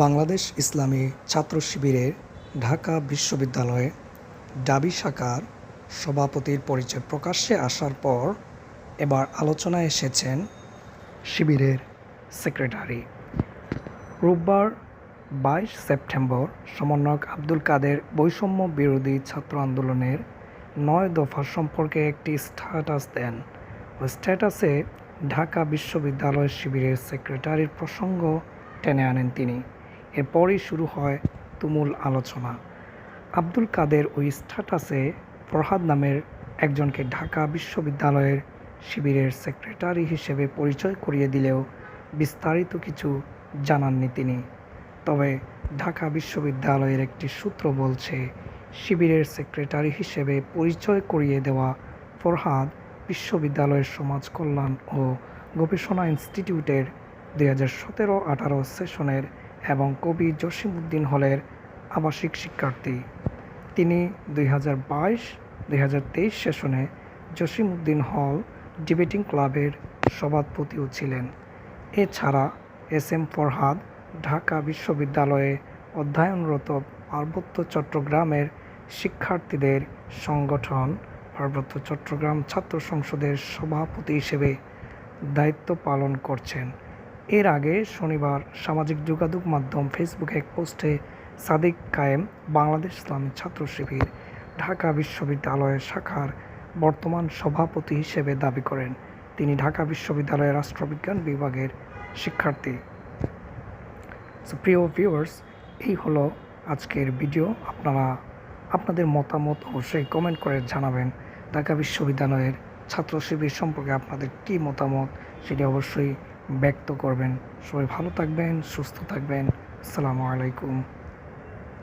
বাংলাদেশ ইসলামী ছাত্র শিবিরের ঢাকা বিশ্ববিদ্যালয়ে ডাবি শাখার সভাপতির পরিচয় প্রকাশ্যে আসার পর এবার আলোচনায় এসেছেন শিবিরের সেক্রেটারি। রোববার বাইশ সেপ্টেম্বর সমন্বয়ক আব্দুল কাদের বৈষম্য বিরোধী ছাত্র আন্দোলনের নয় দফা সম্পর্কে একটি স্ট্যাটাস দেন। ওই স্ট্যাটাসে ঢাকা বিশ্ববিদ্যালয় শিবিরের সেক্রেটারির প্রসঙ্গ টেনে আনেন তিনি। এরপরই শুরু হয় তুমুল আলোচনা। আব্দুল কাদের ওই স্ট্যাটাসে ফরহাদ নামের একজনকে ঢাকা বিশ্ববিদ্যালয়ের শিবিরের সেক্রেটারি হিসেবে পরিচয় করিয়ে দিলেও বিস্তারিত কিছু জানাননি তিনি। তবে ঢাকা বিশ্ববিদ্যালয়ের একটি সূত্র বলছে, শিবিরের সেক্রেটারি হিসেবে পরিচয় করিয়ে দেওয়া ফরহাদ বিশ্ববিদ্যালয়ের সমাজ কল্যাণ ও গবেষণা ইনস্টিটিউটের দুই হাজার সতেরো আঠারো সেশনের এবং কবি জসিমউদ্দিন হলের আবাসিক শিক্ষার্থী। তিনি দুই হাজার বাইশ, দুই হাজার তেইশ সেশনে জসিমউদ্দিন হল ডিবেটিং ক্লাবের সভাপতিও ছিলেন। এছাড়া এস এম ফরহাদ ঢাকা বিশ্ববিদ্যালয়ে অধ্যয়নরত পার্বত্য চট্টগ্রামের শিক্ষার্থীদের সংগঠন, পার্বত্য চট্টগ্রাম ছাত্র সংসদের সভাপতি হিসেবে দায়িত্ব পালন করছেন। এর আগে শনিবার সামাজিক যোগাযোগ মাধ্যম ফেসবুকে এক পোস্টে সাদিক কায়েম বাংলাদেশ ইসলামী ছাত্র শিবির, ঢাকা বিশ্ববিদ্যালয়ের শাখার বর্তমান সভাপতি হিসেবে দাবি করেন। তিনি ঢাকা বিশ্ববিদ্যালয়ের রাষ্ট্রবিজ্ঞান বিভাগের শিক্ষার্থী। প্রিয় ভিউয়ার্স এই হলো আজকের ভিডিও আপনারা, আপনাদের মতামত অবশ্যই কমেন্ট করে জানাবেন। ঢাকা বিশ্ববিদ্যালয়ের ছাত্র শিবির সম্পর্কে আপনাদের কী মতামত, সেটি অবশ্যই ব্যক্ত করবেন। সবাই ভালো থাকবেন সুস্থ থাকবেন। আসসালামু আলাইকুম।